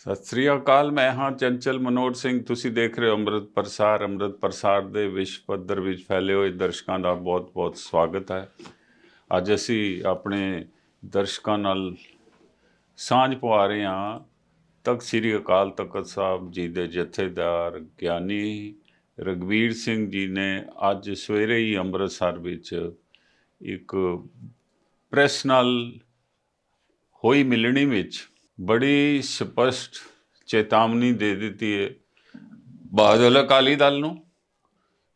ਸਤਿ ਸ੍ਰੀ ਅਕਾਲ, ਮੈਂ ਹਾਂ ਚੰਚਲ ਮਨੋਜ ਸਿੰਘ। ਤੁਸੀਂ ਦੇਖ ਰਹੇ ਹੋ ਅੰਮ੍ਰਿਤ ਪ੍ਰਸਾਰ। ਅੰਮ੍ਰਿਤ ਪ੍ਰਸਾਰ ਦੇ ਵਿਸ਼ਵ ਪੱਧਰ ਵਿੱਚ ਫੈਲੇ ਹੋਏ ਦਰਸ਼ਕਾਂ ਦਾ ਬਹੁਤ-ਬਹੁਤ ਸਵਾਗਤ ਹੈ। ਅੱਜ ਅਸੀਂ ਆਪਣੇ ਦਰਸ਼ਕਾਂ ਨਾਲ ਸਾਂਝ ਪਵਾ ਰਹੇ ਹਾਂ। ਤਖਤ ਸ੍ਰੀ ਅਕਾਲ ਤਖਤ ਸਾਹਿਬ ਜੀ ਦੇ ਜਥੇਦਾਰ ਗਿਆਨੀ ਰਗਵੀਰ ਸਿੰਘ ਜੀ ਨੇ ਅੱਜ ਸਵੇਰੇ ਹੀ ਅੰਮ੍ਰਿਤਸਰ ਵਿੱਚ ਇੱਕ ਪ੍ਰੈਸ ਨਾਲ ਹੋਈ ਮਿਲਣੀ ਵਿੱਚ ਬੜੀ ਸਪਸ਼ਟ ਚੇਤਾਵਨੀ ਦੇ ਦਿੱਤੀ ਹੈ। ਬਾਦਲ ਅਕਾਲੀ ਦਲ ਨੂੰ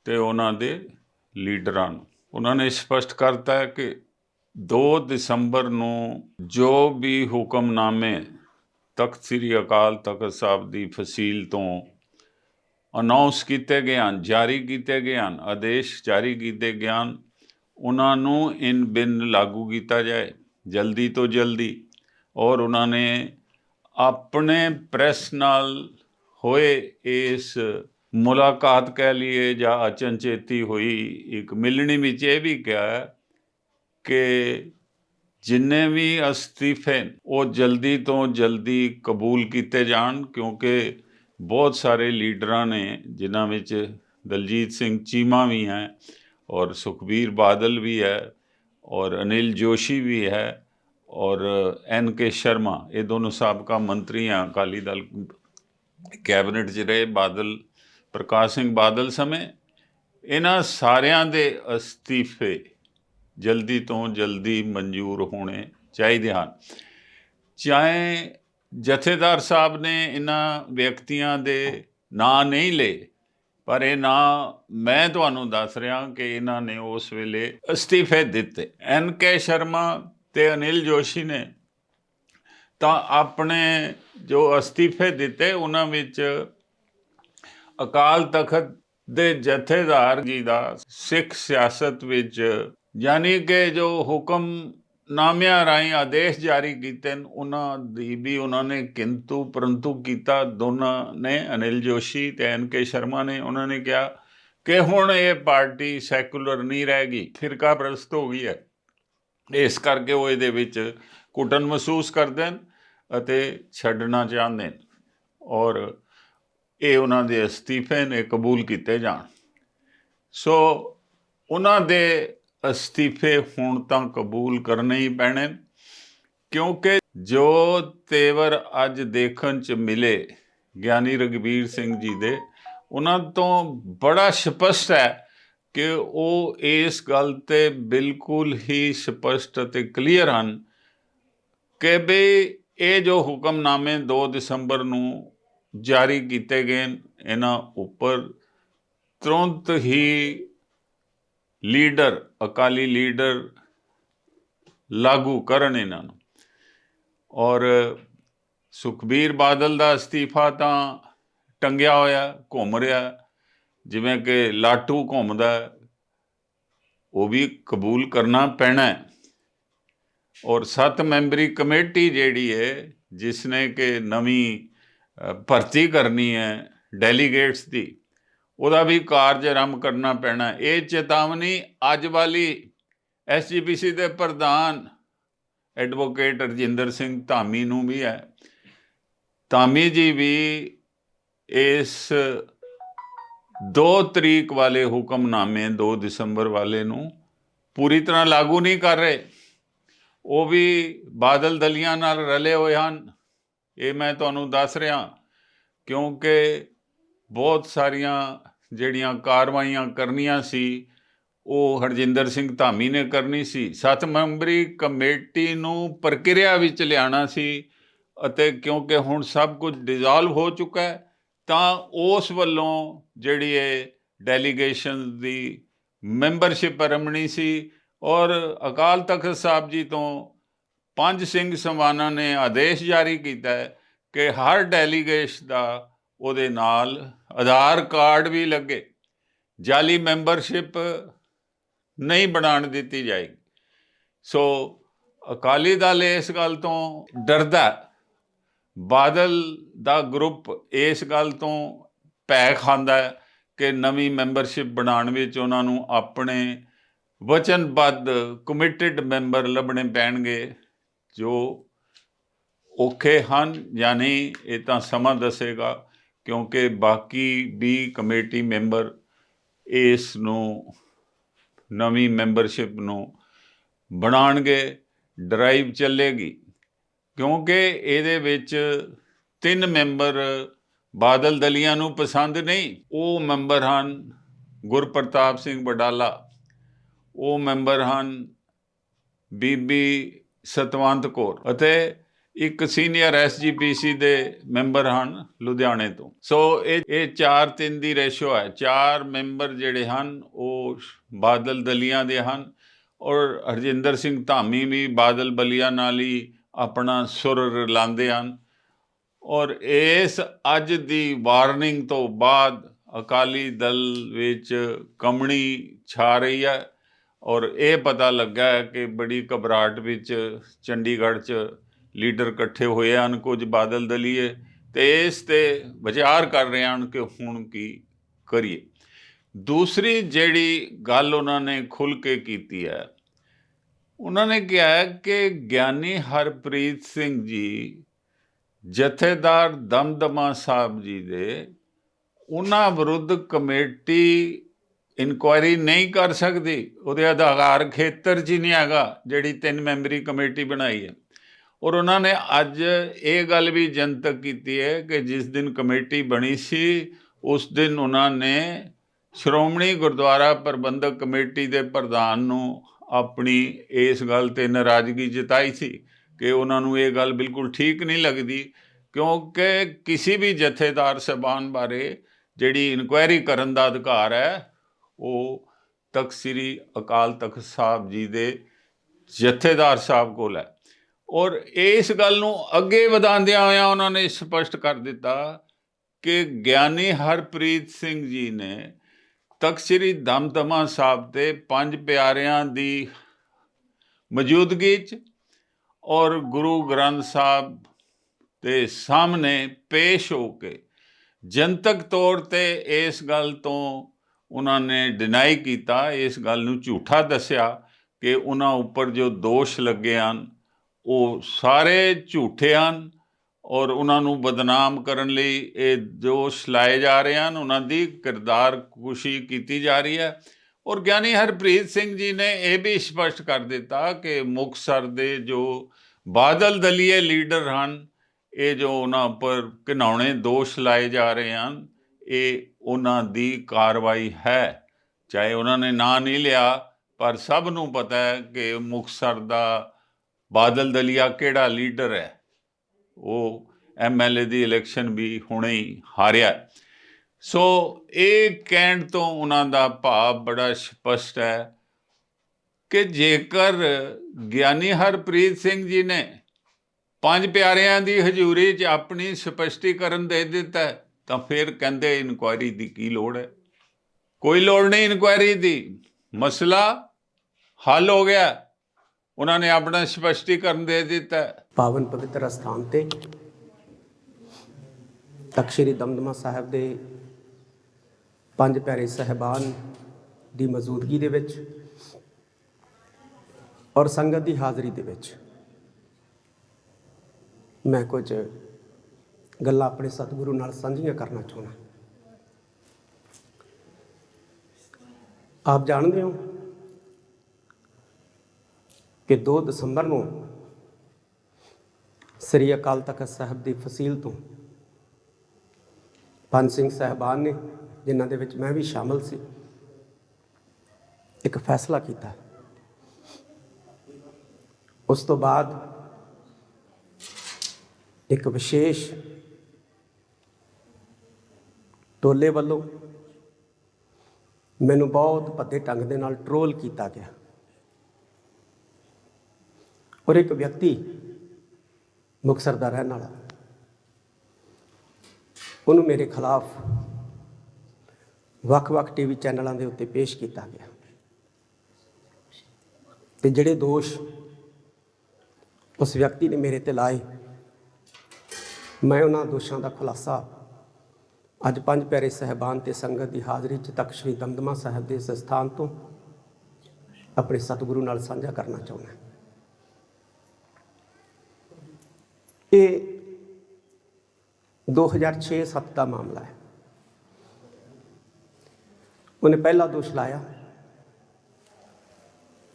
ਤੇ ਉਹਨਾਂ ਦੇ ਲੀਡਰਾਂ ਨੂੰ। ਉਹਨਾਂ ਨੇ ਸਪਸ਼ਟ ਕਰਤਾ ਹੈ ਕਿ 2 ਦਸੰਬਰ ਨੂੰ ਜੋ ਵੀ ਹੁਕਮਨਾਮੇ ਤਖਤ ਸ੍ਰੀ ਅਕਾਲ ਤਖਤ ਸਾਹਿਬ ਦੀ ਫਸੀਲ ਤੋਂ ਅਨਾਉਂਸ ਕੀਤੇ ਗਏ ਹਨ, ਜਾਰੀ ਕੀਤੇ ਗਏ ਹਨ, ਆਦੇਸ਼ ਜਾਰੀ ਕੀਤੇ ਗਏ ਹਨ, ਉਹਨਾਂ ਨੂੰ ਇਨ ਬਿਨ ਲਾਗੂ ਕੀਤਾ ਜਾਏ, ਜਲਦੀ ਤੋਂ ਜਲਦੀ। ਔਰ ਉਹਨਾਂ ਨੇ ਆਪਣੇ ਪ੍ਰੈਸ ਨਾਲ ਹੋਏ ਇਸ ਮੁਲਾਕਾਤ ਕਹਿ ਲਈਏ ਜਾਂ ਅਚਨਚੇਤੀ ਹੋਈ ਇੱਕ ਮਿਲਣੀ ਵਿੱਚ ਇਹ ਵੀ ਕਿਹਾ ਕਿ ਜਿੰਨੇ ਵੀ ਅਸਤੀਫੇ ਉਹ ਜਲਦੀ ਤੋਂ ਜਲਦੀ ਕਬੂਲ ਕੀਤੇ ਜਾਣ, ਕਿਉਂਕਿ ਬਹੁਤ ਸਾਰੇ ਲੀਡਰਾਂ ਨੇ, ਜਿਨ੍ਹਾਂ ਵਿੱਚ ਦਲਜੀਤ ਸਿੰਘ ਚੀਮਾ ਵੀ ਹੈ ਔਰ ਸੁਖਬੀਰ ਬਾਦਲ ਵੀ ਹੈ ਔਰ ਅਨਿਲ ਜੋਸ਼ੀ ਵੀ ਹੈ। ਔਰ ਐਨ ਕੇ ਸ਼ਰਮਾ, ਇਹ ਦੋਨੋਂ ਸਾਬਕਾ ਮੰਤਰੀ ਆ ਅਕਾਲੀ ਦਲ ਕੈਬਨਿਟ 'ਚ ਰਹੇ, ਬਾਦਲ, ਪ੍ਰਕਾਸ਼ ਸਿੰਘ ਬਾਦਲ ਸਮੇਂ। ਇਹਨਾਂ ਸਾਰਿਆਂ ਦੇ ਅਸਤੀਫੇ ਜਲਦੀ ਤੋਂ ਜਲਦੀ ਮਨਜ਼ੂਰ ਹੋਣੇ ਚਾਹੀਦੇ ਹਨ। ਚਾਹੇ ਜਥੇਦਾਰ ਸਾਹਿਬ ਨੇ ਇਹਨਾਂ ਵਿਅਕਤੀਆਂ ਦੇ ਨਾਂ ਨਹੀਂ ਲਏ, ਪਰ ਇਹ ਨਾਂ ਮੈਂ ਤੁਹਾਨੂੰ ਦੱਸ ਰਿਹਾ ਕਿ ਇਹਨਾਂ ਨੇ ਉਸ ਵੇਲੇ ਅਸਤੀਫੇ ਦਿੱਤੇ। ਐਨ ਕੇ ਸ਼ਰਮਾ ਤੇ ਅਨਿਲ ਜੋਸ਼ੀ ਨੇ ਤਾਂ ਆਪਣੇ ਜੋ ਅਸਤੀਫੇ ਦਿੱਤੇ, ਉਹਨਾਂ ਵਿੱਚ ਅਕਾਲ ਤਖਤ ਦੇ ਜਥੇਦਾਰ ਜੀ ਦਾ ਸਿੱਖ ਸਿਆਸਤ ਵਿੱਚ ਯਾਨੀ ਕਿ ਜੋ ਹੁਕਮ ਨਾਮਿਆਂ ਰਾਹੀਂ ਆਦੇਸ਼ ਜਾਰੀ ਕੀਤੇ ਨੇ, ਉਹਨਾਂ ਦੀ ਵੀ ਉਹਨਾਂ ਨੇ ਕਿੰਤੂ ਪਰੰਤੂ ਕੀਤਾ। ਦੋਨਾਂ ਨੇ, ਅਨਿਲ ਜੋਸ਼ੀ ਤੇ ਐਨ ਕੇ ਸ਼ਰਮਾ ਨੇ, ਉਹਨਾਂ ਨੇ ਕਿਹਾ ਕਿ ਹੁਣ ਇਹ ਪਾਰਟੀ ਸੈਕੂਲਰ ਨਹੀਂ ਰਹੇਗੀ ਫਿਰਕਾ ਪ੍ਰਸਤ ਹੋ ਗਈ ਹੈ। ਇਸ ਕਰਕੇ ਉਹ ਇਹਦੇ ਵਿੱਚ ਘੁਟਨ ਮਹਿਸੂਸ ਕਰਦੇ ਨੇ ਅਤੇ ਛੱਡਣਾ ਚਾਹੁੰਦੇ ਨੇ ਔਰ ਇਹ ਉਹਨਾਂ ਦੇ ਅਸਤੀਫੇ ਨੇ ਕਬੂਲ ਕੀਤੇ ਜਾਣ। ਸੋ ਉਹਨਾਂ ਦੇ ਅਸਤੀਫੇ ਹੁਣ ਤਾਂ ਕਬੂਲ ਕਰਨੇ ਹੀ ਪੈਣੇ ਕਿਉਂਕਿ ਜੋ ਤੇਵਰ ਅੱਜ ਦੇਖਣ ਚ ਮਿਲੇ ਗਿਆਨੀ ਰਗਵੀਰ ਸਿੰਘ ਜੀ ਦੇ, ਉਹਨਾਂ ਤੋਂ ਬੜਾ ਸਪਸ਼ਟ ਹੈ ਕਿ ਉਹ ਇਸ ਗੱਲ ਤੇ ਬਿਲਕੁਲ ਹੀ ਸਪਸ਼ਟ ਅਤੇ ਕਲੀਅਰ ਹਨ ਕਿ ਵੀ ਇਹ ਜੋ ਹੁਕਮਨਾਮੇ 2 ਦਸੰਬਰ ਨੂੰ ਜਾਰੀ ਕੀਤੇ ਗਏ ਇਹਨਾਂ ਉੱਪਰ ਤੁਰੰਤ ਹੀ ਲੀਡਰ, ਅਕਾਲੀ ਲੀਡਰ ਲਾਗੂ ਕਰਨ ਇਹਨਾਂ ਨੂੰ। ਔਰ ਸੁਖਬੀਰ ਬਾਦਲ ਦਾ ਅਸਤੀਫਾ ਤਾਂ ਟੰਗਿਆ ਹੋਇਆ, ਘੁੰਮ ਰਿਹਾ। ਜਿਵੇਂ ਕਿ ਲਾਟੂ ਘੁੰਮਦਾ ਉਹ ਵੀ ਕਬੂਲ ਕਰਨਾ ਪੈਣਾ ਹੈ। ਔਰ ਸੱਤ ਮੈਂਬਰੀ ਕਮੇਟੀ ਜਿਹੜੀ ਹੈ ਜਿਸ ਨੇ ਕਿ ਨਵੀਂ ਭਰਤੀ ਕਰਨੀ ਹੈ ਡੈਲੀਗੇਟਸ ਦੀ, ਉਹਦਾ ਵੀ ਕਾਰਜ ਆਰੰਭ ਕਰਨਾ ਪੈਣਾ ਇਹ ਚੇਤਾਵਨੀ ਅੱਜ ਵਾਲੀ ਐਸਜੀਪੀਸੀ ਦੇ ਪ੍ਰਧਾਨ ਐਡਵੋਕੇਟ ਰਜਿੰਦਰ ਸਿੰਘ ਧਾਮੀ ਨੂੰ ਵੀ ਹੈ। ਧਾਮੀ ਜੀ ਵੀ ਇਸ 2 ਤਰੀਕ ਵਾਲੇ ਹੁਕਮਨਾਮੇ 2 ਦਸੰਬਰ ਵਾਲੇ ਨੂੰ ਪੂਰੀ ਤਰ੍ਹਾਂ ਲਾਗੂ ਨਹੀਂ ਕਰ ਰਹੇ। ਉਹ ਵੀ ਬਾਦਲ ਦਲੀਆਂ ਨਾਲ ਰਲੇ ਹੋਏ ਹਨ। ਇਹ ਮੈਂ ਤੁਹਾਨੂੰ ਦੱਸ ਰਿਹਾ ਕਿਉਂਕਿ ਬਹੁਤ ਸਾਰੀਆਂ ਜਿਹੜੀਆਂ ਕਾਰਵਾਈਆਂ ਕਰਨੀਆਂ ਸੀ, ਉਹ ਹਰਜਿੰਦਰ ਸਿੰਘ ਧਾਮੀ ਨੇ ਕਰਨੀ ਸੀ। ਸੱਤ ਮੈਂਬਰੀ ਕਮੇਟੀ ਨੂੰ ਪ੍ਰਕਿਰਿਆ ਵਿੱਚ ਲਿਆਣਾ ਸੀ ਅਤੇ ਕਿਉਂਕਿ ਹੁਣ ਸਭ ਕੁਝ ਡਿਸੋਲਵ ਹੋ ਚੁੱਕਾ ਹੈ ਤਾਂ ਉਸ ਵੱਲੋਂ ਜਿਹੜੀ ਇਹ ਡੈਲੀਗੇਸ਼ਨ ਦੀ ਮੈਂਬਰਸ਼ਿਪ ਰਮਣੀ ਸੀ ਔਰ ਅਕਾਲ ਤਖਤ ਸਾਹਿਬ ਜੀ ਤੋਂ ਪੰਜ ਸਿੰਘ ਸਮਾਨਾਂ ਨੇ ਆਦੇਸ਼ ਜਾਰੀ ਕੀਤਾ ਹੈ ਕਿ ਹਰ ਡੈਲੀਗੇਸ਼ ਦਾ ਉਹਦੇ ਨਾਲ ਆਧਾਰ ਕਾਰਡ ਵੀ ਲੱਗੇ, ਜਾਲੀ ਮੈਂਬਰਸ਼ਿਪ ਨਹੀਂ ਬਣਾਉਣ ਦਿੱਤੀ ਜਾਏਗੀ। ਸੋ ਅਕਾਲੀ ਦਲ ਇਸ ਗੱਲ ਤੋਂ ਡਰਦਾ ਬਾਦਲ ਦਾ ਗਰੁੱਪ ਇਸ ਗੱਲ ਤੋਂ ਭੈ ਖਾਂਦਾ ਹੈ ਕਿ ਨਵੀਂ ਮੈਂਬਰਸ਼ਿਪ ਬਣਾਉਣ ਵਿੱਚ ਉਹਨਾਂ ਨੂੰ ਆਪਣੇ ਵਚਨਬੱਧ ਕਮਿਟਿਡ ਮੈਂਬਰ ਲੱਭਣੇ ਪੈਣਗੇ, ਜੋ ਔਖੇ ਹਨ ਜਾਂ ਨਹੀਂ, ਇਹ ਤਾਂ ਸਮਾਂ ਦੱਸੇਗਾ, ਕਿਉਂਕਿ ਬਾਕੀ ਵੀ ਕਮੇਟੀ ਮੈਂਬਰ ਇਸ ਨੂੰ ਨਵੀਂ ਮੈਂਬਰਸ਼ਿਪ ਨੂੰ ਬਣਾਉਣਗੇ, ਡਰਾਈਵ ਚੱਲੇਗੀ। ਕਿਉਂਕਿ ਇਹਦੇ ਵਿੱਚ ਤਿੰਨ ਮੈਂਬਰ ਬਾਦਲ ਦਲੀਆਂ ਨੂੰ ਪਸੰਦ ਨਹੀਂ। ਉਹ ਮੈਂਬਰ ਹਨ ਗੁਰਪ੍ਰਤਾਪ ਸਿੰਘ ਬਡਾਲਾ ਉਹ ਮੈਂਬਰ ਹਨ ਬੀਬੀ ਸਤਵੰਤ ਕੌਰ ਅਤੇ ਇੱਕ ਸੀਨੀਅਰ ਐਸਜੀਪੀਸੀ ਦੇ ਮੈਂਬਰ ਹਨ ਲੁਧਿਆਣੇ ਤੋਂ। ਸੋ ਇਹ ਇਹ 4 3 ਦੀ ਰੇਸ਼ੋ ਹੈ। ਚਾਰ ਮੈਂਬਰ ਜਿਹੜੇ ਹਨ ਉਹ ਬਾਦਲ ਦਲੀਆਂ ਦੇ ਹਨ ਔਰ ਹਰਜਿੰਦਰ ਸਿੰਘ ਧਾਮੀ ਵੀ ਬਾਦਲ ਬਲੀਆਂ ਨਾਲ ਹੀ ਆਪਣਾ ਸੁਰ ਲਾਉਂਦੇ ਹਨ। ਔਰ ਇਸ ਅੱਜ ਦੀ ਵਾਰਨਿੰਗ ਤੋਂ ਬਾਅਦ ਅਕਾਲੀ ਦਲ ਵਿੱਚ ਕਮਣੀ ਛਾ ਰਹੀ ਹੈ। ਔਰ ਇਹ ਪਤਾ ਲੱਗਾ ਹੈ ਕਿ ਬੜੀ ਘਬਰਾਹਟ ਵਿੱਚ ਚੰਡੀਗੜ੍ਹ 'ਚ ਲੀਡਰ ਇਕੱਠੇ ਹੋਏ ਹਨ ਕੁਝ ਬਾਦਲ ਦਲੀਏ ਤੇ ਇਸ ਤੇ ਵਿਚਾਰ ਕਰ ਰਹੇ ਹਨ ਕਿ ਹੁਣ ਕੀ ਕਰੀਏ। ਦੂਸਰੀ ਜਿਹੜੀ ਗੱਲ ਉਹਨਾਂ ਨੇ ਖੁੱਲ ਕੇ ਕੀਤੀ ਹੈ ਉਹਨਾਂ ਨੇ ਕਿਹਾ ਕਿ ਗਿਆਨੀ ਹਰਪ੍ਰੀਤ ਸਿੰਘ ਜੀ ਜਥੇਦਾਰ ਦਮਦਮਾ ਸਾਹਿਬ ਜੀ ਦੇ ਉਹਨਾਂ ਵਿਰੁੱਧ ਕਮੇਟੀ ਇਨਕੁਆਇਰੀ ਨਹੀਂ ਕਰ ਸਕਦੀ। ਉਹਦੇ ਅਧਿਕਾਰ ਖੇਤਰ 'ਚ ਹੀ ਨਹੀਂ ਹੈਗਾ, ਜਿਹੜੀ ਤਿੰਨ ਮੈਂਬਰੀ ਕਮੇਟੀ ਬਣਾਈ ਹੈ। ਔਰ ਉਹਨਾਂ ਨੇ ਅੱਜ ਇਹ ਗੱਲ ਵੀ ਜਨਤਕ ਕੀਤੀ ਹੈ ਕਿ ਜਿਸ ਦਿਨ ਕਮੇਟੀ ਬਣੀ ਸੀ, ਉਸ ਦਿਨ ਉਹਨਾਂ ਨੇ ਸ਼੍ਰੋਮਣੀ ਗੁਰਦੁਆਰਾ ਪ੍ਰਬੰਧਕ ਕਮੇਟੀ ਦੇ ਪ੍ਰਧਾਨ ਨੂੰ ਆਪਣੀ ਇਸ ਗੱਲ ਤੇ ਨਾਰਾਜ਼ਗੀ ਜਤਾਈ ਸੀ ਕਿ ਉਹਨਾਂ ਨੂੰ ਇਹ ਗੱਲ ਬਿਲਕੁਲ ਠੀਕ ਨਹੀਂ ਲੱਗਦੀ, ਕਿਉਂਕਿ ਕਿਸੇ ਵੀ ਜਥੇਦਾਰ ਸਹਿਬਾਨ ਬਾਰੇ ਜਿਹੜੀ ਇਨਕੁਆਇਰੀ ਕਰਨ ਦਾ ਅਧਿਕਾਰ ਹੈ, ਉਹ ਤਖਤ ਸ੍ਰੀ ਅਕਾਲ ਤਖਤ ਸਾਹਿਬ ਜੀ ਦੇ ਜਥੇਦਾਰ ਸਾਹਿਬ ਕੋਲ ਹੈ। ਔਰ ਇਸ ਗੱਲ ਨੂੰ ਅੱਗੇ ਵਧਾਉਂਦਿਆਂ ਹੋਇਆਂ ਉਹਨਾਂ ਨੇ ਸਪਸ਼ਟ ਕਰ ਦਿੱਤਾ ਕਿ ਗਿਆਨੀ ਹਰਪ੍ਰੀਤ ਸਿੰਘ ਜੀ ਨੇ ਤਖਤ ਸ੍ਰੀ ਦਮਦਮਾ ਸਾਹਿਬ ਤੇ ਪੰਜ ਪਿਆਰਿਆਂ ਦੀ ਮੌਜੂਦਗੀ 'ਚ ਔਰ ਗੁਰੂ ਗ੍ਰੰਥ ਸਾਹਿਬ ਦੇ ਸਾਹਮਣੇ ਪੇਸ਼ ਹੋ ਕੇ ਜਨਤਕ ਤੌਰ ਤੇ ਇਸ ਗੱਲ ਤੋਂ ਉਹਨਾਂ ਨੇ ਡਿਨਾਈ ਕੀਤਾ, ਇਸ ਗੱਲ ਨੂੰ ਝੂਠਾ ਦੱਸਿਆ ਕਿ ਉਹਨਾਂ ਉੱਪਰ ਜੋ ਦੋਸ਼ ਲੱਗੇ ਹਨ, ਉਹ ਸਾਰੇ ਝੂਠੇ ਹਨ ਔਰ ਉਹਨਾਂ ਨੂੰ ਬਦਨਾਮ ਕਰਨ ਲਈ ਇਹ ਦੋਸ਼ ਲਾਏ ਜਾ ਰਹੇ ਹਨ, ਉਹਨਾਂ ਦੀ ਕਿਰਦਾਰ ਕੁਸ਼ੀ ਕੀਤੀ ਜਾ ਰਹੀ ਹੈ। ਔਰ ਗਿਆਨੀ ਹਰਪ੍ਰੀਤ ਸਿੰਘ ਜੀ ਨੇ ਇਹ ਵੀ ਸਪਸ਼ਟ ਕਰ ਦਿੱਤਾ ਕਿ ਮੁਕਤਸਰ ਦੇ ਜੋ ਬਾਦਲ ਦਲੀਏ ਲੀਡਰ ਹਨ, ਇਹ ਜੋ ਉਹਨਾਂ ਉੱਪਰ ਘਿਨਾਉਣੇ ਦੋਸ਼ ਲਾਏ ਜਾ ਰਹੇ ਹਨ, ਇਹ ਉਹਨਾਂ ਦੀ ਕਾਰਵਾਈ ਹੈ। ਚਾਹੇ ਉਹਨਾਂ ਨੇ ਨਾਂ ਨਹੀਂ ਲਿਆ, ਪਰ ਸਭ ਨੂੰ ਪਤਾ ਹੈ ਕਿ ਮੁਕਤਸਰ ਦਾ ਬਾਦਲ ਦਲੀਆ ਕਿਹੜਾ ਲੀਡਰ ਹੈ। ਉਹ ਐਮਐਲਏ ਦੀ ਇਲੈਕਸ਼ਨ ਵੀ ਹੁਣੇ ਹੀ ਹਾਰਿਆ ਸੋ ਇਹ ਕਹਿਣ ਤੋਂ ਉਹਨਾਂ ਦਾ ਭਾਵ ਬੜਾ ਸਪਸ਼ਟ ਹੈ ਕਿ ਜੇਕਰ ਗਿਆਨੀ ਹਰਪ੍ਰੀਤ ਸਿੰਘ ਜੀ ਨੇ ਪੰਜ ਪਿਆਰਿਆਂ ਦੀ ਹਜ਼ੂਰੀ 'ਚ ਆਪਣੀ ਸਪਸ਼ਟੀਕਰਨ ਦੇ ਦਿੱਤਾ ਤਾਂ ਫਿਰ ਕਹਿੰਦੇ ਇਨਕੁਆਇਰੀ ਦੀ ਕੀ ਲੋੜ ਹੈ? ਕੋਈ ਲੋੜ ਨਹੀਂ ਇਨਕੁਆਇਰੀ ਦੀ। ਮਸਲਾ ਹੱਲ ਹੋ ਗਿਆ। ਉਹਨਾਂ ਨੇ ਆਪਣਾ ਸਪਸ਼ਟੀਕਰਨ ਦੇ ਦਿੱਤਾ। ਪਾਵਨ ਪਵਿੱਤਰ ਅਸਥਾਨ ਤੇ ਤਖ਼ਤ ਦਮਦਮਾ ਸਾਹਿਬ ਦੇ ਪੰਜ ਪਿਆਰੇ ਸਹਿਬਾਨ ਦੀ ਮੌਜੂਦਗੀ ਦੇ ਵਿੱਚ ਔਰ ਸੰਗਤ ਦੀ ਹਾਜ਼ਰੀ ਦੇ ਵਿੱਚ ਮੈਂ ਕੁਝ ਗੱਲਾਂ ਆਪਣੇ ਸਤਿਗੁਰੂ ਨਾਲ ਸਾਂਝੀਆਂ ਕਰਨਾ ਚਾਹੁੰਦਾ। ਆਪ ਜਾਣਦੇ ਹੋ ਕਿ 2 ਦਸੰਬਰ ਨੂੰ ਸ੍ਰੀ ਅਕਾਲ ਤਖਤ ਸਾਹਿਬ ਦੀ ਫਸੀਲ ਤੋਂ ਪੰਜ ਸਿੰਘ ਸਾਹਿਬਾਨ ਨੇ, ਜਿਨ੍ਹਾਂ ਦੇ ਵਿੱਚ ਮੈਂ ਵੀ ਸ਼ਾਮਲ ਸੀ, ਇੱਕ ਫੈਸਲਾ ਕੀਤਾ। ਉਸ ਤੋਂ ਬਾਅਦ ਇੱਕ ਵਿਸ਼ੇਸ਼ ਟੋਲੇ ਵੱਲੋਂ ਮੈਨੂੰ ਬਹੁਤ ਭੱਦੇ ਢੰਗ ਦੇ ਨਾਲ ਟਰੋਲ ਕੀਤਾ ਗਿਆ। ਔਰ ਇੱਕ ਵਿਅਕਤੀ ਮੁਕਤਸਰ ਦਾ ਰਹਿਣ ਵਾਲਾ। ਉਹਨੂੰ ਮੇਰੇ ਖਿਲਾਫ ਵੱਖ-ਵੱਖ ਟੀਵੀ ਚੈਨਲਾਂ ਦੇ ਉੱਤੇ ਪੇਸ਼ ਕੀਤਾ ਗਿਆ। ਤੇ ਜਿਹੜੇ ਦੋਸ਼ ਉਸ ਵਿਅਕਤੀ ਨੇ ਮੇਰੇ ਤੇ ਲਾਏ, ਮੈਂ ਉਹਨਾਂ ਦੋਸ਼ਾਂ ਦਾ ਖੁਲਾਸਾ ਅੱਜ ਪੰਜ ਪਿਆਰੇ ਸਹਿਬਾਨ ਤੇ ਸੰਗਤ ਦੀ ਹਾਜ਼ਰੀ 'ਚ ਤਖਤ ਸ੍ਰੀ ਦਮਦਮਾ ਸਾਹਿਬ ਦੇ ਇਸ ਸਥਾਨ ਤੋਂ ਆਪਣੇ ਸਤਿਗੁਰੂ ਨਾਲ ਸਾਂਝਾ ਕਰਨਾ ਚਾਹੁੰਦਾ ਇਹ 2006-7 ਦਾ ਮਾਮਲਾ ਹੈ। ਉਹਨੇ ਪਹਿਲਾ ਦੋਸ਼ ਲਾਇਆ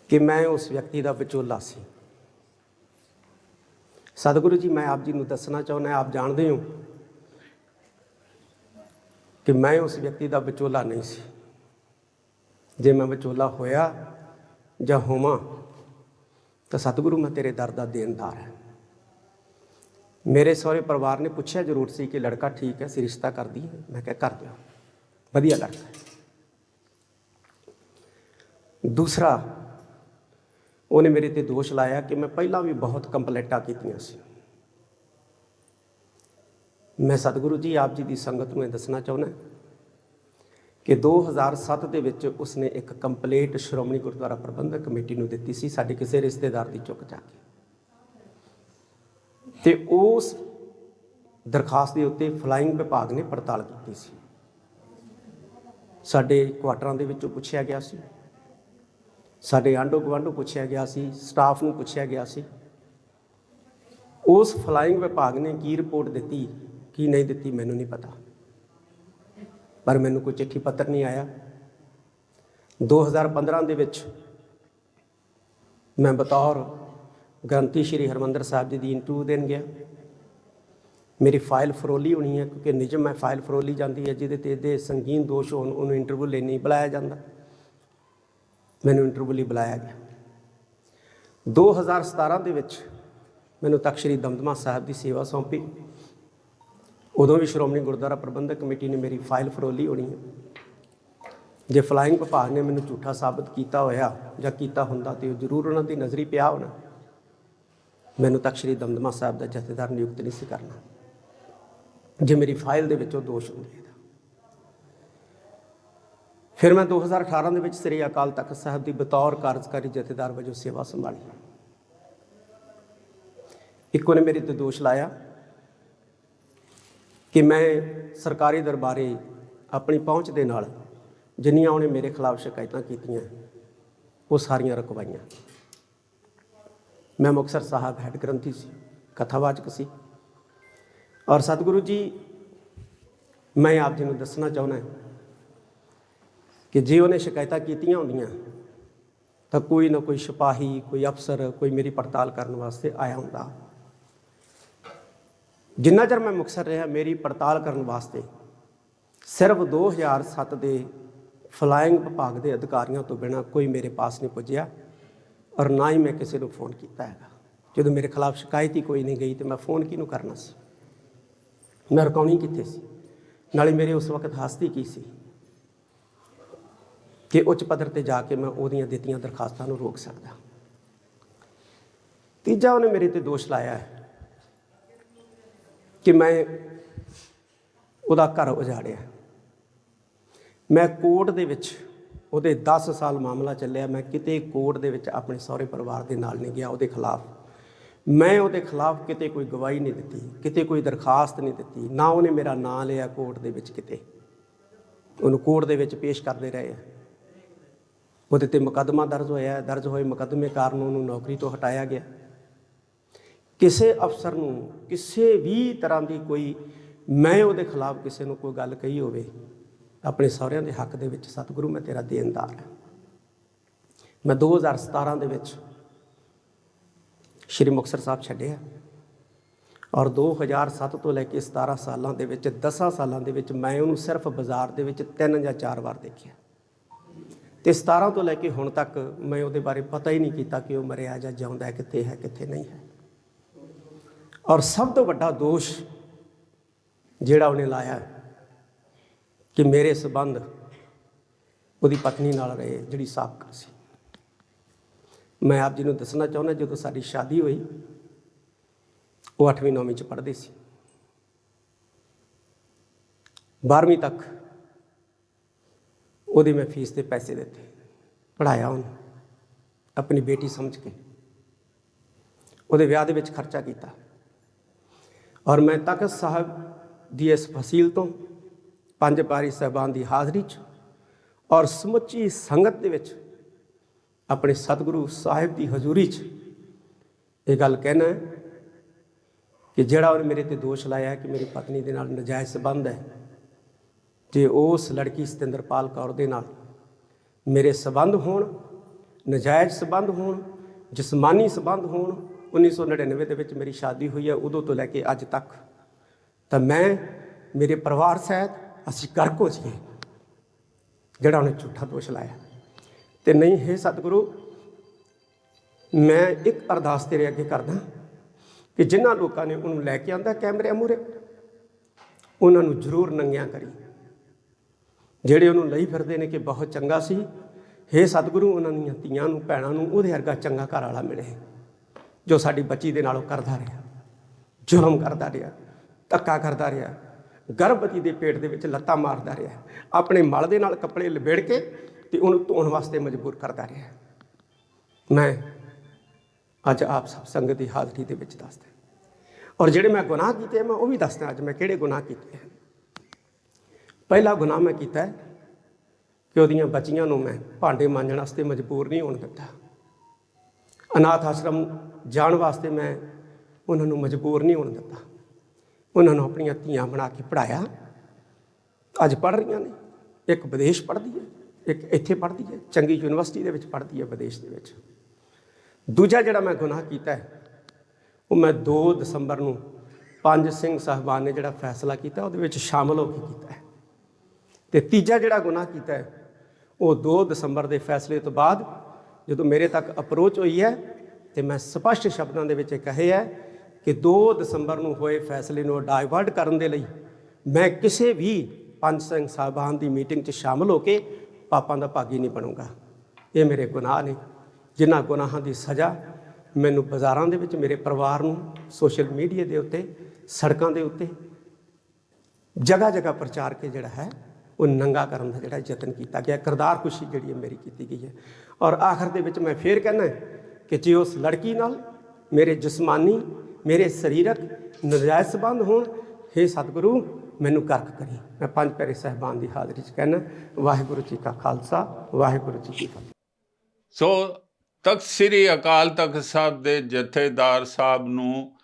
ਕਿ ਮੈਂ ਉਸ ਵਿਅਕਤੀ ਦਾ ਵਿਚੋਲਾ ਸੀ। ਸਤਿਗੁਰੂ ਜੀ, ਮੈਂ ਆਪ ਜੀ ਨੂੰ ਦੱਸਣਾ ਚਾਹੁੰਦਾ, ਆਪ ਜਾਣਦੇ ਹੋ ਕਿ ਮੈਂ ਉਸ ਵਿਅਕਤੀ ਦਾ ਵਿਚੋਲਾ ਨਹੀਂ ਸੀ। ਜੇ ਮੈਂ ਵਿਚੋਲਾ ਹੋਇਆ ਜਾਂ ਹੋਵਾਂ, ਤਾਂ ਸਤਿਗੁਰੂ ਮੈਂ ਤੇਰੇ ਦਰ ਦਾ ਦੇਣਦਾਰ ਹਾਂ। ਮੇਰੇ ਸਹੁਰੇ ਪਰਿਵਾਰ ਨੇ ਪੁੱਛਿਆ ਜ਼ਰੂਰ ਸੀ ਕਿ ਲੜਕਾ ਠੀਕ ਹੈ ਸੀ ਰਿਸ਼ਤਾ ਕਰਦੀ ਦਈਏ ਮੈਂ ਕਿਹਾ, ਕਰ ਦਿਓ। ਵਧੀਆ ਲੜਕਾ ਹੈ। ਦੂਸਰਾ, ਉਹਨੇ ਮੇਰੇ ਤੇ ਦੋਸ਼ ਲਾਇਆ ਕਿ ਮੈਂ ਪਹਿਲਾਂ ਵੀ ਬਹੁਤ ਕੰਪਲੇਂਟਾਂ ਕੀਤੀਆਂ ਸੀ। ਮੈਂ ਸਤਿਗੁਰੂ ਜੀ, ਆਪ ਜੀ ਦੀ ਸੰਗਤ ਨੂੰ ਇਹ ਦੱਸਣਾ ਚਾਹੁੰਦਾ ਕਿ 2007 ਦੇ ਵਿੱਚ ਉਸਨੇ ਇੱਕ ਕੰਪਲੇਂਟ ਸ਼੍ਰੋਮਣੀ ਗੁਰਦੁਆਰਾ ਪ੍ਰਬੰਧਕ ਕਮੇਟੀ ਨੂੰ ਦਿੱਤੀ ਸੀ। ਸਾਡੇ ਕਿਸੇ ਰਿਸ਼ਤੇਦਾਰ ਦੀ ਚੁੱਕ ਜਾ ਕੇ ਤੇ ਉਸ ਦਰਖਾਸਤ ਦੇ ਉੱਤੇ ਫਲਾਈਂਗ ਵਿਭਾਗ ਨੇ ਪੜਤਾਲ ਕੀਤੀ ਸੀ। ਸਾਡੇ ਕੁਆਟਰਾਂ ਦੇ ਵਿੱਚੋਂ ਪੁੱਛਿਆ ਗਿਆ ਸੀ। ਸਾਡੇ ਆਂਡੋ ਗਵਾਂਡੋ ਪੁੱਛਿਆ ਗਿਆ ਸੀ। ਸਟਾਫ ਨੂੰ ਪੁੱਛਿਆ ਗਿਆ ਸੀ। ਉਸ ਫਲਾਈਂਗ ਵਿਭਾਗ ਨੇ ਕੀ ਰਿਪੋਰਟ ਦਿੱਤੀ, ਕੀ ਨਹੀਂ ਦਿੱਤੀ ਮੈਨੂੰ ਨਹੀਂ ਪਤਾ। ਪਰ ਮੈਨੂੰ ਕੋਈ ਚਿੱਠੀ ਪੱਤਰ ਨਹੀਂ ਆਇਆ। 2015 ਦੇ ਵਿੱਚ ਮੈਂ ਬਤੌਰ ਗ੍ਰੰਥੀ ਸ਼੍ਰੀ ਹਰਮੰਦਰ ਸਾਹਿਬ ਜੀ ਦੀ ਇੰਟਰਵਿਊ ਦੇਣ ਗਿਆ। ਮੇਰੀ ਫਾਈਲ ਫਰੋਲੀ ਹੋਣੀ ਹੈ ਕਿਉਂਕਿ ਨਿਯਮ ਹੈ ਫਾਈਲ ਫਰੋਲੀ ਜਾਂਦੀ ਹੈ, ਜਿਹਦੇ ਤੇ ਇਹਦੇ ਸੰਗੀਨ ਦੋਸ਼ ਹੋਣ, ਉਹਨੂੰ ਇੰਟਰਵਿਊ ਲਈ ਨਹੀਂ ਬੁਲਾਇਆ ਜਾਂਦਾ। ਮੈਨੂੰ ਇੰਟਰਵਿਊ ਲਈ ਬੁਲਾਇਆ ਗਿਆ। 2017 ਦੇ ਵਿੱਚ ਮੈਨੂੰ ਤਖਤ ਸ੍ਰੀ ਦਮਦਮਾ ਸਾਹਿਬ ਦੀ ਸੇਵਾ ਸੌਂਪੀ। ਉਦੋਂ ਵੀ ਸ਼੍ਰੋਮਣੀ ਗੁਰਦੁਆਰਾ ਪ੍ਰਬੰਧਕ ਕਮੇਟੀ ਨੇ ਮੇਰੀ ਫਾਈਲ ਫਰੋਲੀ ਹੋਣੀ ਹੈ। ਜੇ ਫਲਾਈਂਗ ਵਿਭਾਗ ਨੇ ਮੈਨੂੰ ਝੂਠਾ ਸਾਬਤ ਕੀਤਾ ਹੋਇਆ ਜਾਂ ਕੀਤਾ ਹੁੰਦਾ ਤੇ ਉਹ ਜ਼ਰੂਰ ਉਹਨਾਂ ਦੀ ਨਜ਼ਰੀ ਪਿਆ ਹੋਣਾ। ਮੈਨੂੰ ਤੱਕ ਸ੍ਰੀ ਦਮਦਮਾ ਸਾਹਿਬ ਦਾ ਜਥੇਦਾਰ ਨਿਯੁਕਤ ਨਹੀਂ ਸੀ ਕਰਨਾ। ਜੇ ਮੇਰੀ ਫਾਈਲ ਦੇ ਵਿੱਚੋਂ ਦੋਸ਼ ਹੁੰਦੇ ਤਾਂ। ਫਿਰ ਮੈਂ 2018 ਦੇ ਵਿੱਚ ਸ੍ਰੀ ਅਕਾਲ ਤਖਤ ਸਾਹਿਬ ਦੀ ਬਤੌਰ ਕਾਰਜਕਾਰੀ ਜਥੇਦਾਰ ਵਜੋਂ ਸੇਵਾ ਸੰਭਾਲੀ। ਇੱਕੋ ਨੇ ਮੇਰੇ ਤੇ ਦੋਸ਼ ਲਾਇਆ ਕਿ ਮੈਂ ਸਰਕਾਰੀ ਦਰਬਾਰੇ ਆਪਣੀ ਪਹੁੰਚ ਦੇ ਨਾਲ ਜਿੰਨੀਆਂ ਉਹਨੇ ਮੇਰੇ ਖਿਲਾਫ ਸ਼ਿਕਾਇਤਾਂ ਕੀਤੀਆਂ, ਉਹ ਸਾਰੀਆਂ ਰਕਵਾਈਆਂ। ਮੈਂ ਮੁਕਤਸਰ ਸਾਹਿਬ ਹੈੱਡ ਗ੍ਰੰਥੀ ਸੀ ਕਥਾਵਾਚਕ ਸੀ ਔਰ ਸਤਿਗੁਰੂ ਜੀ ਮੈਂ ਆਪ ਜੀ ਨੂੰ ਦੱਸਣਾ ਚਾਹੁੰਦਾ ਕਿ ਜੇ ਉਹਨੇ ਸ਼ਿਕਾਇਤਾਂ ਕੀਤੀਆਂ ਹੁੰਦੀਆਂ ਤਾਂ ਕੋਈ ਨਾ ਕੋਈ ਸਿਪਾਹੀ ਕੋਈ ਅਫਸਰ ਕੋਈ ਮੇਰੀ ਪੜਤਾਲ ਕਰਨ ਵਾਸਤੇ ਆਇਆ ਹੁੰਦਾ ਜਿੰਨਾ ਚਿਰ ਮੈਂ ਮੁਕਤਸਰ ਰਿਹਾ ਮੇਰੀ ਪੜਤਾਲ ਕਰਨ ਵਾਸਤੇ ਸਿਰਫ 2007 ਦੇ ਫਲਾਇੰਗ ਵਿਭਾਗ ਦੇ ਅਧਿਕਾਰੀਆਂ ਤੋਂ ਬਿਨਾ ਕੋਈ ਮੇਰੇ ਪਾਸ ਨਹੀਂ ਪੁੱਜਿਆ ਔਰ ਨਾ ਹੀ ਮੈਂ ਕਿਸੇ ਨੂੰ ਫੋਨ ਕੀਤਾ ਹੈਗਾ ਜਦੋਂ ਮੇਰੇ ਖਿਲਾਫ ਸ਼ਿਕਾਇਤ ਹੀ ਕੋਈ ਨਹੀਂ ਗਈ ਤੇ ਮੈਂ ਫੋਨ ਕਿਹਨੂੰ ਕਰਨਾ ਸੀ ਮੈਂ ਰਕਾਉਣੀ ਕਿੱਥੇ ਸੀ ਨਾਲੇ ਮੇਰੇ ਉਸ ਵਕਤ ਹਸਤੀ ਕੀ ਸੀ ਕਿ ਉੱਚ ਪੱਧਰ ਤੇ ਜਾ ਕੇ ਮੈਂ ਉਹਦੀਆਂ ਦਿੱਤੀਆਂ ਦਰਖਾਸਤਾਂ ਨੂੰ ਰੋਕ ਸਕਦਾ ਤੀਜਾ ਉਹਨੇ ਮੇਰੇ ਤੇ ਦੋਸ਼ ਲਾਇਆ ਹੈ ਕਿ ਮੈਂ ਉਹਦਾ ਘਰ ਉਜਾੜਿਆ ਮੈਂ ਕੋਰਟ ਦੇ ਵਿੱਚ ਉਹਦੇ 10 ਸਾਲ ਮਾਮਲਾ ਚੱਲਿਆ, ਮੈਂ ਕਿਤੇ ਕੋਰਟ ਦੇ ਵਿੱਚ ਆਪਣੇ ਸਹੁਰੇ ਪਰਿਵਾਰ ਦੇ ਨਾਲ ਨਹੀਂ ਗਿਆ ਉਹਦੇ ਖਿਲਾਫ। ਮੈਂ ਉਹਦੇ ਖਿਲਾਫ ਕਿਤੇ ਕੋਈ ਗਵਾਹੀ ਨਹੀਂ ਦਿੱਤੀ, ਕਿਤੇ ਕੋਈ ਦਰਖਾਸਤ ਨਹੀਂ ਦਿੱਤੀ, ਨਾ ਉਹਨੇ ਮੇਰਾ ਨਾਂ ਲਿਆ ਕੋਰਟ ਦੇ ਵਿੱਚ ਕਿਤੇ। ਉਹਨੂੰ ਕੋਰਟ ਦੇ ਵਿੱਚ ਪੇਸ਼ ਕਰਦੇ ਰਹੇ। ਆ ਉਹਦੇ ਤੇ ਮੁਕੱਦਮਾ ਦਰਜ ਹੋਇਆ, ਦਰਜ ਹੋਏ ਮੁਕੱਦਮੇ ਕਾਰਨ ਉਹਨੂੰ ਨੌਕਰੀ ਤੋਂ ਹਟਾਇਆ ਗਿਆ। ਕਿਸੇ ਅਫਸਰ ਨੂੰ ਕਿਸੇ ਵੀ ਤਰ੍ਹਾਂ ਦੀ ਕੋਈ, ਮੈਂ ਉਹਦੇ ਖਿਲਾਫ ਕਿਸੇ ਨੂੰ ਕੋਈ ਗੱਲ ਕਹੀ ਹੋਵੇ ਆਪਣੇ ਸਹੁਰਿਆਂ ਦੇ ਹੱਕ ਦੇ ਵਿੱਚ ਸਤਿਗੁਰੂ ਮੈਂ ਤੇਰਾ ਦੇਣਦਾਰ ਹਾਂ। ਮੈਂ 2017 ਦੇ ਵਿੱਚ ਸ਼੍ਰੀ ਮੁਕਤਸਰ ਸਾਹਿਬ ਛੱਡਿਆ ਔਰ 2007 ਤੋਂ ਲੈ ਕੇ 17 ਸਾਲਾਂ ਦੇ ਵਿੱਚ 10 ਸਾਲਾਂ ਦੇ ਵਿੱਚ ਮੈਂ ਉਹਨੂੰ ਸਿਰਫ ਬਾਜ਼ਾਰ ਦੇ ਵਿੱਚ ਤਿੰਨ ਜਾਂ ਚਾਰ ਵਾਰ ਦੇਖਿਆ। ਤੇ 17 ਤੋਂ ਲੈ ਕੇ ਹੁਣ ਤੱਕ ਮੈਂ ਉਹਦੇ ਬਾਰੇ ਪਤਾ ਹੀ ਨਹੀਂ ਕੀਤਾ ਕਿ ਉਹ ਮਰਿਆ ਜਾਂ ਜਿਉਂਦਾ ਕਿੱਥੇ ਹੈ, ਕਿੱਥੇ ਨਹੀਂ ਹੈ। ਔਰ ਸਭ ਤੋਂ ਵੱਡਾ ਦੋਸ਼ ਜਿਹੜਾ ਉਹਨੇ ਲਾਇਆ ਕਿ ਮੇਰੇ ਸਬੰਧ ਉਹਦੀ ਪਤਨੀ ਨਾਲ ਰਹੇ, ਜਿਹੜੀ ਸਾਬਕਾ ਸੀ। ਮੈਂ ਆਪ ਜੀ ਨੂੰ ਦੱਸਣਾ ਚਾਹੁੰਦਾ, ਜਦੋਂ ਸਾਡੀ ਸ਼ਾਦੀ ਹੋਈ, ਉਹ 8ਵੀਂ 9ਵੀਂ ਚ ਪੜ੍ਹਦੇ ਸੀ। 12ਵੀਂ ਤੱਕ ਉਹਦੇ ਮੈਂ ਫੀਸ 'ਤੇ ਪੈਸੇ ਦਿੱਤੇ ਪੜਾਇਆ ਉਹਨੂੰ, ਆਪਣੀ ਬੇਟੀ ਸਮਝ ਕੇ। ਉਹਦੇ ਵਿਆਹ ਦੇ ਵਿੱਚ ਖਰਚਾ ਕੀਤਾ। ਔਰ ਮੈਂ ਤਖਤ ਸਾਹਿਬ ਦੀ ਇਸ ਫਸੀਲ ਤੋਂ ਪੰਜ ਪਾਰੀ ਸਾਹਿਬਾਨ ਦੀ ਹਾਜ਼ਰੀ 'ਚ ਔਰ ਸਮੁੱਚੀ ਸੰਗਤ ਦੇ ਵਿੱਚ ਆਪਣੇ ਸਤਿਗੁਰੂ ਸਾਹਿਬ ਦੀ ਹਜ਼ੂਰੀ 'ਚ ਇਹ ਗੱਲ ਕਹਿਣਾ ਕਿ ਜਿਹੜਾ ਉਹਨੇ ਮੇਰੇ ਤੇ ਦੋਸ਼ ਲਾਇਆ ਕਿ ਮੇਰੀ ਪਤਨੀ ਦੇ ਨਾਲ ਨਜਾਇਜ਼ ਸੰਬੰਧ ਹੈ, ਜੇ ਉਸ ਲੜਕੀ ਸਤਿੰਦਰਪਾਲ ਕੌਰ ਦੇ ਨਾਲ ਮੇਰੇ ਸਬੰਧ ਹੋਣ, ਨਜਾਇਜ਼ ਸਬੰਧ ਹੋਣ, ਜਿਸਮਾਨੀ ਸਬੰਧ ਹੋਣ 1999 ਦੇ ਵਿੱਚ ਮੇਰੀ ਸ਼ਾਦੀ ਹੋਈ ਹੈ, ਉਦੋਂ ਤੋਂ ਲੈ ਕੇ ਅੱਜ ਤੱਕ ਤਾਂ ਮੈਂ ਮੇਰੇ ਪਰਿਵਾਰ ਸਹਿਤ ਅਸੀਂ ਕਰਕ ਹੋ ਜਾਈਏ। ਜਿਹੜਾ ਉਹਨੇ ਝੂਠਾ ਦੋਸ਼ ਲਾਇਆ। ਤੇ ਨਹੀਂ, ਹੈ ਸਤਿਗੁਰੂ, ਮੈਂ ਇੱਕ ਅਰਦਾਸ ਤੇਰੇ ਅੱਗੇ ਕਰਦਾ ਕਿ ਜਿਨ੍ਹਾਂ ਲੋਕਾਂ ਨੇ ਉਹਨੂੰ ਲੈ ਕੇ ਆਂਦਾ ਕੈਮਰੇ ਮੂਹਰੇ ਉਹਨਾਂ ਨੂੰ ਜ਼ਰੂਰ ਨੰਗਿਆਂ ਕਰੀ। ਜਿਹੜੇ ਉਹਨੂੰ ਲਈ ਫਿਰਦੇ ਨੇ ਕਿ ਬਹੁਤ ਚੰਗਾ ਸੀ, ਹੇ ਸਤਿਗੁਰੂ, ਉਹਨਾਂ ਦੀਆਂ ਧੀਆਂ ਨੂੰ, ਭੈਣਾਂ ਨੂੰ, ਉਹਦੇ ਵਰਗਾ ਚੰਗਾ ਘਰ ਵਾਲਾ ਮਿਲੇ, ਜੋ ਸਾਡੀ ਬੱਚੀ ਦੇ ਨਾਲੋਂ ਕਰਦਾ ਰਿਹਾ। ਜ਼ੁਲਮ ਕਰਦਾ ਰਿਹਾ, ਧੱਕਾ ਕਰਦਾ ਰਿਹਾ। ਗਰਭਵਤੀ ਦੇ ਪੇਟ ਦੇ ਵਿੱਚ ਲੱਤਾਂ ਮਾਰਦਾ ਰਿਹਾ ਆਪਣੇ ਮਲ ਦੇ ਨਾਲ ਕੱਪੜੇ ਲਪੇੜ ਕੇ ਤੇ ਉਹਨੂੰ ਧੋਣ ਵਾਸਤੇ ਮਜਬੂਰ ਕਰਦਾ ਰਿਹਾ ਮੈਂ ਅੱਜ ਆਪ ਸਭ ਸੰਗਤ ਦੀ ਹਾਜ਼ਰੀ ਦੇ ਵਿੱਚ ਦੱਸਦਾ ਔਰ ਜਿਹੜੇ ਮੈਂ ਗੁਨਾਹ ਕੀਤੇ ਮੈਂ ਉਹ ਵੀ ਦੱਸਦਾ ਅੱਜ ਮੈਂ ਕਿਹੜੇ ਗੁਨਾਹ ਕੀਤੇ ਹਨ ਪਹਿਲਾ ਗੁਨਾਹ ਮੈਂ ਕੀਤਾ ਹੈ ਕਿ ਉਹਦੀਆਂ ਬੱਚੀਆਂ ਨੂੰ ਮੈਂ ਭਾਂਡੇ ਮਾਂਜਣ ਵਾਸਤੇ ਮਜਬੂਰ ਨਹੀਂ ਹੋਣ ਦਿੱਤਾ। ਅਨਾਥ ਆਸ਼ਰਮ ਜਾਣ ਵਾਸਤੇ ਮੈਂ ਉਹਨਾਂ ਨੂੰ ਮਜਬੂਰ ਨਹੀਂ ਹੋਣ ਦਿੱਤਾ। ਉਹਨਾਂ ਨੂੰ ਆਪਣੀਆਂ ਧੀਆਂ ਬਣਾ ਕੇ ਪੜਾਇਆ ਅੱਜ ਪੜ ਰਹੀਆਂ ਨੇ। ਇੱਕ ਵਿਦੇਸ਼ ਪੜ੍ਹਦੀ ਹੈ, ਇੱਕ ਇੱਥੇ ਪੜ੍ਹਦੀ ਹੈ, ਚੰਗੀ ਯੂਨੀਵਰਸਿਟੀ ਦੇ ਵਿੱਚ ਪੜ੍ਹਦੀ ਹੈ ਵਿਦੇਸ਼ ਦੇ ਵਿੱਚ। ਦੂਜਾ ਜਿਹੜਾ ਮੈਂ ਗੁਨਾਹ ਕੀਤਾ ਹੈ, ਉਹ ਮੈਂ 2 ਦਸੰਬਰ ਨੂੰ ਪੰਜ ਸਿੰਘ ਸਾਹਿਬਾਨ ਨੇ ਜਿਹੜਾ ਫੈਸਲਾ ਕੀਤਾ, ਉਹਦੇ ਵਿੱਚ ਸ਼ਾਮਲ ਹੋ ਕੇ ਕੀਤਾ ਹੈ। ਤੇ ਤੀਜਾ ਜਿਹੜਾ ਗੁਨਾਹ ਕੀਤਾ ਹੈ, ਉਹ 2 ਦਸੰਬਰ ਦੇ ਫੈਸਲੇ ਤੋਂ ਬਾਅਦ ਜਦੋਂ ਮੇਰੇ ਤੱਕ ਅਪਰੋਚ ਹੋਈ ਹੈ, ਤੇ ਮੈਂ ਸਪਸ਼ਟ ਸ਼ਬਦਾਂ ਦੇ ਵਿੱਚ ਇਹ ਕਹੇ ਹੈ ਕਿ 2 ਦਸੰਬਰ ਨੂੰ ਹੋਏ ਫੈਸਲੇ ਨੂੰ ਡਾਇਵਰਟ ਕਰਨ ਦੇ ਲਈ ਮੈਂ ਕਿਸੇ ਵੀ ਪੰਜ ਸਿੰਘ ਸਾਹਿਬਾਨ ਦੀ ਮੀਟਿੰਗ 'ਚ ਸ਼ਾਮਲ ਹੋ ਕੇ ਪਾਪਾਂ ਦਾ ਭਾਗੀ ਨਹੀਂ ਬਣੂੰਗਾ। ਇਹ ਮੇਰੇ ਗੁਨਾਹ ਨੇ, ਜਿਨ੍ਹਾਂ ਗੁਨਾਹਾਂ ਦੀ ਸਜ਼ਾ ਮੈਨੂੰ ਬਾਜ਼ਾਰਾਂ ਦੇ ਵਿੱਚ, ਮੇਰੇ ਪਰਿਵਾਰ ਨੂੰ ਸੋਸ਼ਲ ਮੀਡੀਆ ਦੇ ਉੱਤੇ, ਸੜਕਾਂ ਦੇ ਉੱਤੇ ਜਗ੍ਹਾ ਜਗ੍ਹਾ ਪ੍ਰਚਾਰ ਕੇ ਜਿਹੜਾ ਹੈ, ਉਹ ਨੰਗਾ ਕਰਨ ਦਾ ਜਿਹੜਾ ਯਤਨ ਕੀਤਾ ਗਿਆ। ਕਿਰਦਾਰ ਖੁਸ਼ੀ ਜਿਹੜੀ ਹੈ ਮੇਰੀ ਕੀਤੀ ਗਈ ਹੈ। ਔਰ ਆਖਰ ਦੇ ਵਿੱਚ ਮੈਂ ਫੇਰ ਕਹਿੰਦਾ ਕਿ ਜੇ ਉਸ ਲੜਕੀ ਨਾਲ ਮੇਰੇ ਜਿਸਮਾਨੀ ਮੇਰੇ ਸਰੀਰਕ ਨਜਾਇਜ਼ ਸੰਬੰਧ ਹੋਣ हे ਸਤਿਗੁਰੂ, ਮੈਨੂੰ ਕਰਕ ਕਰੀ। ਮੈਂ ਪੰਜ ਪਿਆਰੇ ਸਹਿਬਾਨ ਦੀ ਹਾਜ਼ਰੀ 'ਚ ਕਹਿਣਾ ਵਾਹਿਗੁਰੂ ਜੀ ਕਾ ਖਾਲਸਾ, ਵਾਹਿਗੁਰੂ ਜੀ ਕੀ ਫਤਿਹ। ਸੋ ਤਖਤ ਸ੍ਰੀ ਅਕਾਲ ਤਖਤ ਸਾਹਿਬ ਦੇ ਜਥੇਦਾਰ ਸਾਹਿਬ ਨੂੰ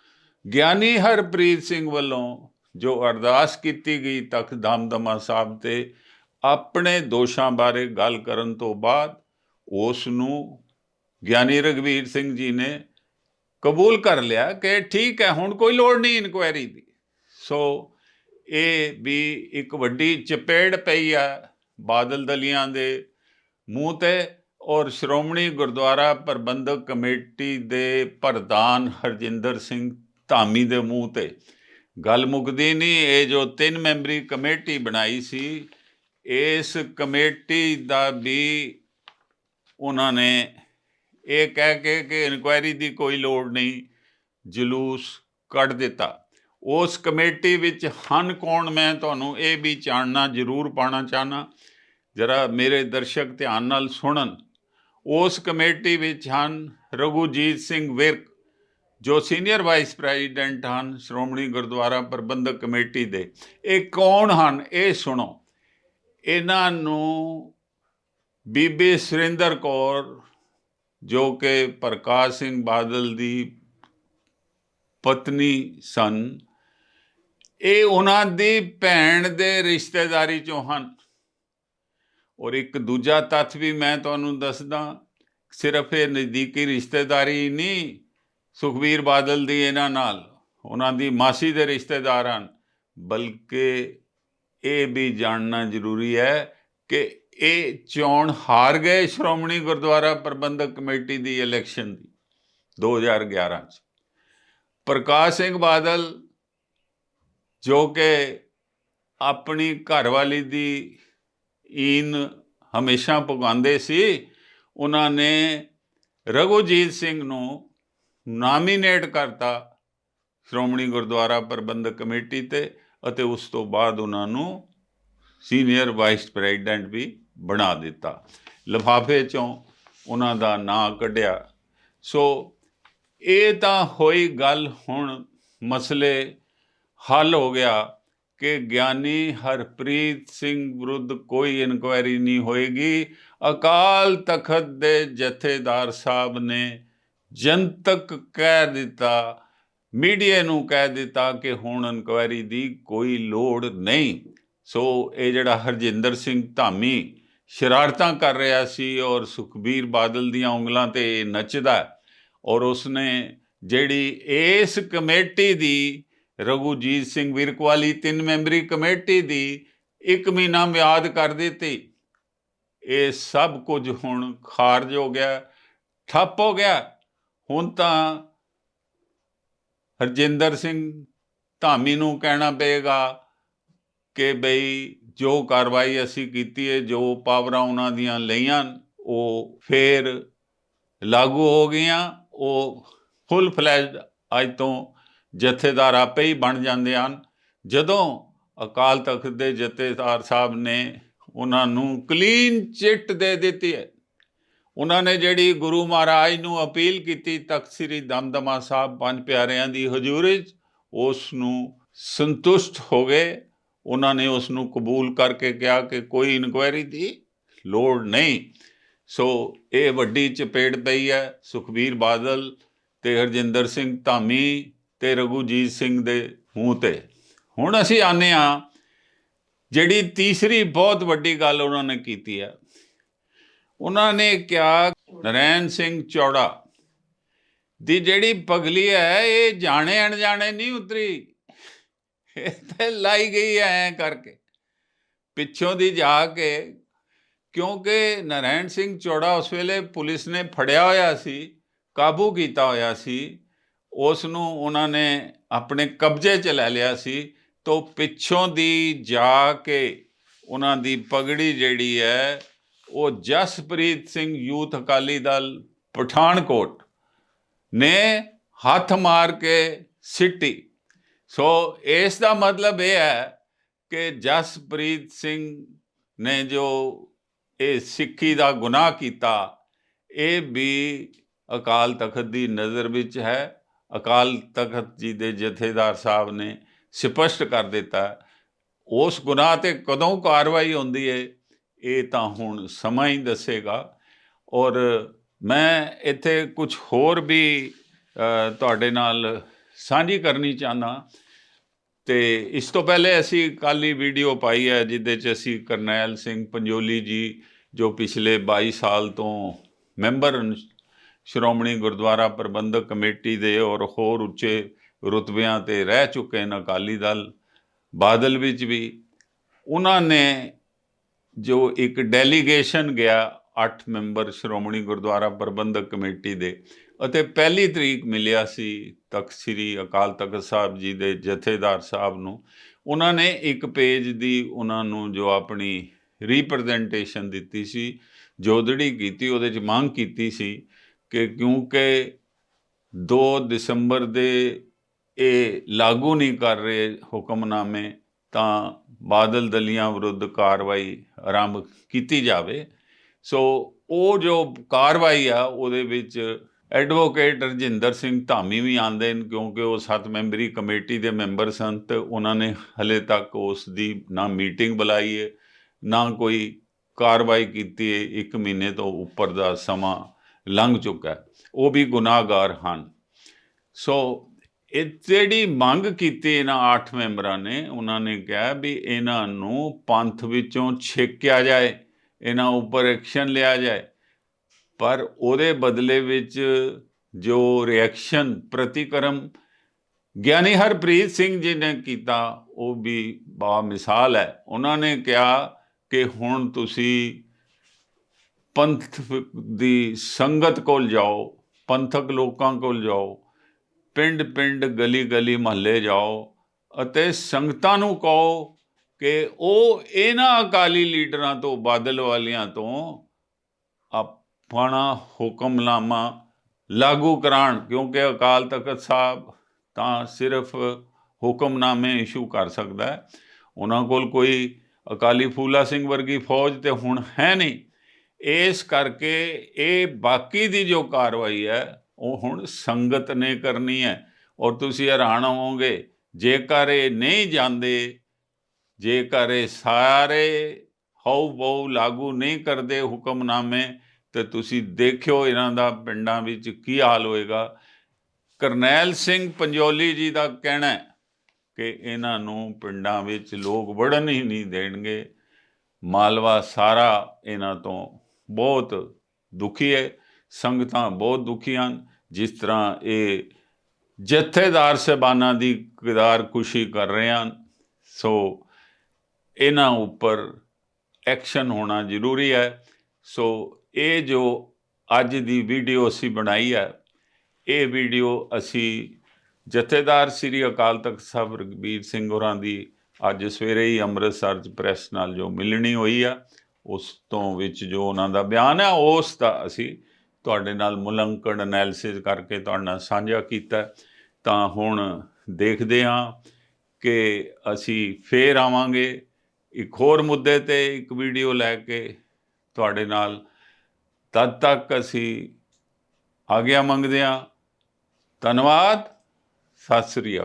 ਗਿਆਨੀ ਹਰਪ੍ਰੀਤ ਸਿੰਘ ਵੱਲੋਂ ਜੋ ਅਰਦਾਸ ਕੀਤੀ ਗਈ ਤਖਤ ਦਮਦਮਾ ਸਾਹਿਬ ਤੇ ਆਪਣੇ ਦੋਸ਼ਾਂ ਬਾਰੇ ਗੱਲ ਕਰਨ ਤੋਂ ਬਾਅਦ ਉਸ ਨੂੰ ਗਿਆਨੀ ਰਗਵੀਰ ਸਿੰਘ ਜੀ ਨੇ ਕਬੂਲ ਕਰ ਲਿਆ ਕਿ ਠੀਕ ਹੈ, ਹੁਣ ਕੋਈ ਲੋੜ ਨਹੀਂ ਇਨਕੁਆਇਰੀ ਦੀ। ਸੋ ਇਹ ਵੀ ਇੱਕ ਵੱਡੀ ਚਪੇੜ ਪਈ ਆ ਬਾਦਲ ਦਲੀਆਂ ਦੇ ਮੂੰਹ ਤੇ ਔਰ ਸ਼੍ਰੋਮਣੀ ਗੁਰਦੁਆਰਾ ਪ੍ਰਬੰਧਕ ਕਮੇਟੀ ਦੇ ਪ੍ਰਧਾਨ ਹਰਜਿੰਦਰ ਸਿੰਘ ਧਾਮੀ ਦੇ ਮੂੰਹ ਤੇ। ਗੱਲ ਮੁੱਕਦੀ ਨਹੀਂ, ਇਹ ਜੋ ਤਿੰਨ ਮੈਂਬਰੀ ਕਮੇਟੀ ਬਣਾਈ ਸੀ, ਇਸ ਕਮੇਟੀ ਦਾ ਵੀ ਉਹਨਾਂ ਨੇ ਇਹ ਕਹਿ ਕੇ ਕਿ ਇਨਕੁਆਇਰੀ ਦੀ ਕੋਈ ਲੋੜ ਨਹੀਂ, ਜਲੂਸ ਕੱਢ ਦਿੱਤਾ। ਉਸ ਕਮੇਟੀ ਵਿੱਚ ਹਨ ਕੌਣ, ਮੈਂ ਤੁਹਾਨੂੰ ਇਹ ਵੀ ਜਾਣਨਾ, ਜ਼ਰੂਰ ਪਾਣਾ ਚਾਹਨਾ ਜਰਾ ਮੇਰੇ ਦਰਸ਼ਕ ਧਿਆਨ ਨਾਲ ਸੁਣਨ। ਉਸ ਕਮੇਟੀ ਵਿੱਚ ਹਨ ਰਘੂਜੀਤ ਸਿੰਘ ਵਿਰਕ, ਜੋ ਸੀਨੀਅਰ ਵਾਈਸ ਪ੍ਰੈਜ਼ੀਡੈਂਟ ਹਨ ਸ਼੍ਰੋਮਣੀ ਗੁਰਦੁਆਰਾ ਪ੍ਰਬੰਧਕ ਕਮੇਟੀ ਦੇ। ਇਹ ਕੌਣ ਹਨ, ਇਹ ਸੁਣੋ। ਇਹਨਾਂ ਨੂੰ ਬੀਬੀ ਸੁਰਿੰਦਰ ਕੌਰ ਜੋ ਕਿ ਪ੍ਰਕਾਸ਼ ਸਿੰਘ ਬਾਦਲ ਦੀ ਪਤਨੀ ਸਨ, ਇਹ ਉਹਨਾਂ ਦੀ ਭੈਣ ਦੇ ਰਿਸ਼ਤੇਦਾਰੀ ਚੋਂ ਹਨ। ਔਰ ਇੱਕ ਦੂਜਾ ਤੱਥ ਵੀ ਮੈਂ ਤੁਹਾਨੂੰ ਦੱਸਦਾ, ਸਿਰਫ ਇਹ ਨਜ਼ਦੀਕੀ ਰਿਸ਼ਤੇਦਾਰੀ ਨਹੀਂ, ਸੁਖਬੀਰ ਬਾਦਲ ਦੀ ਇਹਨਾਂ ਨਾਲ, ਉਹਨਾਂ ਦੀ ਮਾਸੀ ਦੇ ਰਿਸ਼ਤੇਦਾਰ ਹਨ। ਬਲਕਿ ਇਹ ਵੀ ਜਾਣਨਾ ਜ਼ਰੂਰੀ ਹੈ ਕਿ ਇਹ ਚੋਣ ਹਾਰ ਗਏ ਸ਼੍ਰੋਮਣੀ ਗੁਰਦੁਆਰਾ ਪ੍ਰਬੰਧਕ ਕਮੇਟੀ ਦੀ ਇਲੈਕਸ਼ਨ ਦੀ 2011 ਚ। ਪ੍ਰਕਾਸ਼ ਸਿੰਘ ਬਾਦਲ ਜੋ ਕਿ ਆਪਣੀ ਘਰਵਾਲੀ ਦੀ ਈਨ ਹਮੇਸ਼ਾ ਪੁਗਾਉਂਦੇ ਸੀ, ਉਹਨਾਂ ਨੇ ਰਘੁਜੀਤ ਸਿੰਘ ਨੂੰ ਨਾਮੀਨੇਟ ਕਰਤਾ ਸ਼੍ਰੋਮਣੀ ਗੁਰਦੁਆਰਾ ਪ੍ਰਬੰਧਕ ਕਮੇਟੀ ਤੇ ਅਤੇ ਉਸ ਤੋਂ ਬਾਅਦ ਉਹਨਾਂ ਨੂੰ ਸੀਨੀਅਰ ਵਾਈਸ ਪ੍ਰੈਜ਼ੀਡੈਂਟ ਵੀ ਬਣਾ ਦਿੱਤਾ। ਲਿਫਾਫੇ ਚੋਂ ਉਹਨਾਂ ਦਾ ਨਾਂ ਕੱਢਿਆ। ਸੋ ਇਹ ਤਾਂ ਹੋਈ ਗੱਲ ਹੁਣ ਮਸਲੇ ਹੱਲ ਹੋ ਗਿਆ ਕਿ ਗਿਆਨੀ ਹਰਪ੍ਰੀਤ ਸਿੰਘ ਵਿਰੁੱਧ ਕੋਈ ਇਨਕੁਆਇਰੀ ਨਹੀਂ ਹੋਏਗੀ। ਅਕਾਲ ਤਖਤ ਦੇ ਜਥੇਦਾਰ ਸਾਹਿਬ ਨੇ ਜਨਤਕ ਕਹਿ ਦਿੱਤਾ, ਮੀਡੀਆ ਨੂੰ ਕਹਿ ਦਿੱਤਾ ਕਿ ਹੁਣ ਇਨਕੁਆਇਰੀ ਦੀ ਕੋਈ ਲੋੜ ਨਹੀਂ। ਸੋ ਇਹ ਜਿਹੜਾ ਹਰਜਿੰਦਰ ਸਿੰਘ ਧਾਮੀ ਸ਼ਰਾਰਤਾਂ ਕਰ ਰਿਹਾ ਸੀ ਔਰ ਸੁਖਬੀਰ ਬਾਦਲ ਦੀਆਂ ਉਂਗਲਾਂ ਤੇ ਨੱਚਦਾ ਔਰ ਉਸਨੇ ਜਿਹੜੀ ਇਸ ਕਮੇਟੀ ਦੀ ਰਘੂਜੀਤ ਸਿੰਘ ਵਿਰਕਵਾਲੀ ਤਿੰਨ ਮੈਂਬਰੀ ਕਮੇਟੀ ਦੀ ਇੱਕ ਮਹੀਨਾ ਮਿਆਦ ਕਰ ਦਿੱਤੀ, ਇਹ ਸਭ ਕੁਝ ਹੁਣ ਖਾਰਜ ਹੋ ਗਿਆ, ਠੱਪ ਹੋ ਗਿਆ। ਹੁਣ ਤਾਂ ਹਰਜਿੰਦਰ ਸਿੰਘ ਧਾਮੀ ਨੂੰ ਕਹਿਣਾ ਪਏਗਾ ਕਿ ਬਈ ਜੋ ਕਾਰਵਾਈ ਅਸੀਂ ਕੀਤੀ ਹੈ, ਜੋ ਪਾਵਰਾਂ ਉਹਨਾਂ ਦੀਆਂ ਲਈਆਂ, ਉਹ ਫੇਰ ਲਾਗੂ ਹੋ ਗਈਆਂ। ਉਹ ਫੁੱਲ ਫਲੈਜਡ ਅੱਜ ਤੋਂ ਜਥੇਦਾਰ ਆਪੇ ਹੀ ਬਣ ਜਾਂਦੇ ਹਨ। ਜਦੋਂ ਅਕਾਲ ਤਖਤ ਦੇ ਜਥੇਦਾਰ ਸਾਹਿਬ ਨੇ ਉਹਨਾਂ ਨੂੰ ਕਲੀਨ ਚਿੱਟ ਦੇ ਦਿੱਤੀ ਹੈ, ਉਹਨਾਂ ਨੇ ਜਿਹੜੀ ਗੁਰੂ ਮਹਾਰਾਜ ਨੂੰ ਅਪੀਲ ਕੀਤੀ, ਤਖਤ ਸ੍ਰੀ ਦਮਦਮਾ ਸਾਹਿਬ ਪੰਜ ਪਿਆਰਿਆਂ ਦੀ ਹਜ਼ੂਰੀ 'ਚ, ਉਸ ਨੂੰ ਸੰਤੁਸ਼ਟ ਹੋ ਗਏ। ਉਹਨਾਂ ਨੇ ਉਸ ਨੂੰ ਕਬੂਲ ਕਰਕੇ ਕਿਹਾ ਕਿ ਕੋਈ ਇਨਕੁਆਇਰੀ ਦੀ ਲੋੜ ਨਹੀਂ। ਸੋ ਇਹ ਵੱਡੀ ਚਪੇੜ ਪਈ ਹੈ, ਸੁਖਬੀਰ ਬਾਦਲ ਤੇ ਹਰਜਿੰਦਰ ਸਿੰਘ ਧਾਮੀ ਤੇ ਰਘੂਜੀਤ ਸਿੰਘ ਦੇ ਮੂੰਹ ਤੇ। ਹੁਣ ਅਸੀਂ ਆਨੇ ਆ ਜਿਹੜੀ ਤੀਸਰੀ ਬਹੁਤ ਵੱਡੀ ਗੱਲ ਉਹਨਾਂ ਨੇ ਕੀਤੀ ਹੈ। ਉਹਨਾਂ ਨੇ ਕਿਹਾ, ਨਰੈਣ ਸਿੰਘ ਚੌੜਾ ਦੀ ਜਿਹੜੀ ਪਗਲੀ ਹੈ, ਇਹ ਜਾਣੇ ਅਣਜਾਣੇ ਨਹੀਂ ਉਤਰੀ। ਤੇ ਲਾਈ ਗਈ ਐ ਕਰਕੇ। ਪਿੱਛੋਂ ਦੀ ਜਾ ਕੇ, ਕਿਉਂਕਿ ਨਰੈਣ ਸਿੰਘ ਚੌੜਾ ਉਸ ਵੇਲੇ ਪੁਲਿਸ ਨੇ ਫੜਿਆ ਹੋਇਆ ਸੀ, ਕਾਬੂ ਕੀਤਾ ਹੋਇਆ ਸੀ, ਉਸ ਨੂੰ ਉਹਨਾਂ ਨੇ ਆਪਣੇ ਕਬਜ਼ੇ 'ਚ ਲੈ ਲਿਆ ਸੀ, ਤੋਂ ਪਿੱਛੋਂ ਦੀ ਜਾ ਕੇ ਉਹਨਾਂ ਦੀ ਪਗੜੀ ਜਿਹੜੀ ਹੈ ਉਹ ਜਸਪ੍ਰੀਤ ਸਿੰਘ ਯੂਥ ਅਕਾਲੀ ਦਲ ਪਠਾਨਕੋਟ ਨੇ ਹੱਥ ਮਾਰ ਕੇ ਸਿੱਟੀ। ਸੋ ਇਸ ਦਾ ਮਤਲਬ ਇਹ ਹੈ ਕਿ ਜਸਪ੍ਰੀਤ ਸਿੰਘ ਨੇ ਜੋ ਇਹ ਸਿੱਖੀ ਦਾ ਗੁਨਾਹ ਕੀਤਾ, ਇਹ ਵੀ ਅਕਾਲ ਤਖਤ ਦੀ ਨਜ਼ਰ ਵਿੱਚ ਹੈ। ਅਕਾਲ ਤਖਤ ਜੀ ਦੇ ਜਥੇਦਾਰ ਸਾਹਿਬ ਨੇ ਸਪਸ਼ਟ ਕਰ ਦਿੱਤਾ, ਉਸ ਗੁਨਾਹ ਤੇ ਕਦੋਂ ਕਾਰਵਾਈ ਹੁੰਦੀ ਹੈ ਇਹ ਤਾਂ ਹੁਣ ਸਮਾਂ ਹੀ ਦੱਸੇਗਾ। ਔਰ ਮੈਂ ਇੱਥੇ ਕੁਝ ਹੋਰ ਵੀ ਤੁਹਾਡੇ ਨਾਲ ਸਾਂਝੀ ਕਰਨੀ ਚਾਹੁੰਦਾ। ਤੇ ਇਸ ਤੋਂ ਪਹਿਲੇ ਅਸੀਂ ਕੱਲ੍ਹ ਹੀ ਵੀਡੀਓ ਪਾਈ ਹੈ, ਜਿਹਦੇ 'ਚ ਅਸੀਂ ਕਰਨੈਲ ਸਿੰਘ ਪੰਜੋਲੀ ਜੀ, ਜੋ ਪਿਛਲੇ 22 ਸਾਲ ਤੋਂ ਮੈਂਬਰ ਸ਼੍ਰੋਮਣੀ ਗੁਰਦੁਆਰਾ ਪ੍ਰਬੰਧਕ ਕਮੇਟੀ ਦੇ ਔਰ ਹੋਰ ਉੱਚੇ ਰੁਤਬਿਆਂ ਤੇ ਰਹਿ ਚੁੱਕੇ ਨੇ ਅਕਾਲੀ ਦਲ, ਬਾਦਲ ਵਿੱਚ ਵੀ। ਉਹਨਾਂ ਨੇ ਜੋ ਇੱਕ ਡੈਲੀਗੇਸ਼ਨ ਗਿਆ 8 ਮੈਂਬਰ ਸ਼੍ਰੋਮਣੀ ਗੁਰਦੁਆਰਾ ਪ੍ਰਬੰਧਕ ਕਮੇਟੀ ਦੇ ਅਤੇ ਪਹਿਲੀ ਤਰੀਕ ਮਿਲਿਆ ਸੀ ਤਖਤ ਸ੍ਰੀ ਅਕਾਲ ਤਖਤ ਸਾਹਿਬ ਜੀ ਦੇ ਜਥੇਦਾਰ ਸਾਹਿਬ ਨੂੰ। ਉਹਨਾਂ ਨੇ ਇੱਕ ਪੇਜ ਦੀ ਉਹਨਾਂ ਨੂੰ ਜੋ ਆਪਣੀ ਰਿਪਰੈਜ਼ੈਂਟੇਸ਼ਨ ਦਿੱਤੀ ਸੀ ਜੋਦੜੀ ਕੀਤੀ, ਉਹਦੇ 'ਚ ਮੰਗ ਕੀਤੀ ਸੀ ਕਿ ਕਿਉਂਕਿ 2 ਦਸੰਬਰ ਦੇ ਇਹ ਲਾਗੂ ਨਹੀਂ ਕਰ ਰਹੇ ਹੁਕਮਨਾਮੇ, ਤਾਂ ਬਾਦਲ ਦਲੀਆਂ ਵਿਰੁੱਧ ਕਾਰਵਾਈ ਆਰੰਭ ਕੀਤੀ ਜਾਵੇ। ਸੋ ਉਹ ਜੋ ਕਾਰਵਾਈ ਆ, ਉਹਦੇ ਵਿੱਚ ਐਡਵੋਕੇਟ ਰਜਿੰਦਰ ਸਿੰਘ ਧਾਮੀ ਵੀ ਆਂਦੇ ਨੇ ਕਿਉਂਕਿ ਉਹ ਸੱਤ ਮੈਂਬਰੀ ਕਮੇਟੀ ਦੇ ਮੈਂਬਰ ਸਨ ਤੇ ਉਹਨਾਂ ਨੇ ਹਲੇ ਤੱਕ ਉਸ ਦੀ ਨਾ ਮੀਟਿੰਗ ਬੁਲਾਈ ਹੈ ਨਾ ਕੋਈ ਕਾਰਵਾਈ ਕੀਤੀ ਹੈ ਇੱਕ ਮਹੀਨੇ ਤੋਂ ਉੱਪਰ ਦਾ ਸਮਾਂ ਲੰਘ ਚੁੱਕਾ ਹੈ। ਉਹ ਵੀ ਗੁਨਾਹਗਾਰ ਹਨ। ਸੋ ਇਹ ਜਿਹੜੀ ਮੰਗ ਕੀਤੀ ਇਹਨਾਂ 8 ਮੈਂਬਰਾਂ ਨੇ, ਉਹਨਾਂ ਨੇ ਕਿਹਾ ਵੀ ਇਹਨਾਂ ਨੂੰ ਪੰਥ ਵਿੱਚੋਂ ਛੇਕਿਆ ਜਾਏ, ਇਹਨਾਂ ਉੱਪਰ ਐਕਸ਼ਨ ਲਿਆ ਜਾਏ। ਪਰ ਉਹਦੇ ਬਦਲੇ ਵਿੱਚ ਜੋ ਰਿਐਕਸ਼ਨ ਪ੍ਰਤੀਕਰਮ, ਗਿਆਨੀ ਹਰਪ੍ਰੀਤ ਸਿੰਘ ਜੀ ਨੇ ਕੀਤਾ, ਉਹ ਵੀ ਬਾ ਮਿਸਾਲ ਹੈ। ਉਹਨਾਂ ਨੇ ਕਿਹਾ ਕਿ ਹੁਣ ਤੁਸੀਂ ਪੰਥ ਦੀ ਸੰਗਤ ਕੋਲ ਜਾਓ, ਪੰਥਕ ਲੋਕਾਂ ਕੋਲ ਜਾਓ ਪਿੰਡ ਪਿੰਡ ਗਲੀ ਗਲੀ ਮਹੱਲੇ ਜਾਓ ਅਤੇ ਸੰਗਤਾਂ ਨੂੰ ਕਹੋ ਕਿ ਉਹ ਇਹਨਾਂ ਅਕਾਲੀ ਲੀਡਰਾਂ ਤੋਂ, ਬਾਦਲ ਵਾਲਿਆਂ ਤੋਂ ਆਪਣਾ ਹੁਕਮਨਾਮਾ ਲਾਗੂ ਕਰਾਣ, ਕਿਉਂਕਿ ਅਕਾਲ ਤਖਤ ਸਾਹਿਬ ਤਾਂ ਸਿਰਫ ਹੁਕਮਨਾਮੇ ਇਸ਼ੂ ਕਰ ਸਕਦਾ ਹੈ। ਉਹਨਾਂ ਕੋਲ ਕੋਈ ਅਕਾਲੀ ਫੂਲਾ ਸਿੰਘ ਵਰਗੀ ਫੌਜ ਤੇ ਹੁਣ ਹੈ ਨਹੀਂ। ਇਸ ਕਰਕੇ ਇਹ ਬਾਕੀ ਦੀ ਜੋ ਕਾਰਵਾਈ ਹੈ, ਉਹ ਹੁਣ ਸੰਗਤ ਨੇ ਕਰਨੀ ਹੈ। ਔਰ ਤੁਸੀਂ ਹੈਰਾਨ ਹੋਵੋਗੇ, ਜੇਕਰ ਇਹ ਨਹੀਂ ਜਾਂਦੇ, ਜੇਕਰ ਇਹ ਸਾਰੇ ਹਉ ਬਹੁ ਲਾਗੂ ਨਹੀਂ ਕਰਦੇ ਹੁਕਮਨਾਮੇ ਤੇ ਤੁਸੀਂ ਦੇਖਿਓ ਇਹਨਾਂ ਦਾ ਪਿੰਡਾਂ ਵਿੱਚ ਕੀ ਹਾਲ ਹੋਏਗਾ। ਕਰਨੈਲ ਸਿੰਘ ਪੰਜੋਲੀ ਜੀ ਦਾ ਕਹਿਣਾ ਹੈ ਕਿ ਇਹਨਾਂ ਨੂੰ ਪਿੰਡਾਂ ਵਿੱਚ ਲੋਕ ਵੜਨ ਹੀ ਨਹੀਂ ਦੇਣਗੇ। ਮਾਲਵਾ ਸਾਰਾ ਇਹਨਾਂ ਤੋਂ ਬਹੁਤ ਦੁਖੀ ਹੈ। ਸੰਗਤਾਂ ਬਹੁਤ ਦੁਖੀ ਹਨ। ਜਿਸ ਤਰ੍ਹਾਂ ਇਹ ਜਥੇਦਾਰ ਸਹਿਬਾਨਾਂ ਦੀ ਕਿਰਦਾਰ ਕੁਸ਼ੀ ਕਰ ਰਹੇ ਹਨ, ਸੋ ਇਹਨਾਂ ਉੱਪਰ ਐਕਸ਼ਨ ਹੋਣਾ ਜ਼ਰੂਰੀ ਹੈ। ਸੋ ਇਹ ਜੋ ਅੱਜ ਦੀ ਵੀਡੀਓ ਅਸੀਂ ਬਣਾਈ ਹੈ, ਇਹ ਵੀਡੀਓ ਅਸੀਂ ਜਥੇਦਾਰ ਸ੍ਰੀ ਅਕਾਲ ਤਖਤ ਸਾਹਿਬ ਰਘਬੀਰ ਸਿੰਘ ਹੋਰਾਂ ਦੀ ਅੱਜ ਸਵੇਰੇ ਹੀ ਅੰਮ੍ਰਿਤਸਰ ਚ ਪ੍ਰੈਸ ਨਾਲ ਜੋ ਮਿਲਣੀ ਹੋਈ ਆ, ਉਸ ਤੋਂ ਵਿੱਚ ਜੋ ਉਹਨਾਂ ਦਾ ਬਿਆਨ ਹੈ ਉਸ ਦਾ ਅਸੀਂ ਤੁਹਾਡੇ ਨਾਲ ਮੁਲੰਕਣ ਐਨਾਲਿਸਿਸ ਕਰਕੇ ਤੁਹਾਡੇ ਨਾਲ ਸਾਂਝਾ ਕੀਤਾ। ਤਾਂ ਹੁਣ ਦੇਖਦੇ ਹਾਂ ਕਿ ਅਸੀਂ ਫੇਰ ਆਵਾਂਗੇ। ਇੱਕ ਹੋਰ ਮੁੱਦੇ ਤੇ ਇੱਕ ਵੀਡੀਓ ਲੈ ਕੇ ਤੁਹਾਡੇ ਨਾਲ ਤਦ ਤੱਕ ਅਸੀਂ ਆਗਿਆ ਮੰਗਦੇ ਹਾਂ। ਧੰਨਵਾਦ। ਸਤਿ ਸ੍ਰੀ ਅਕਾਲ।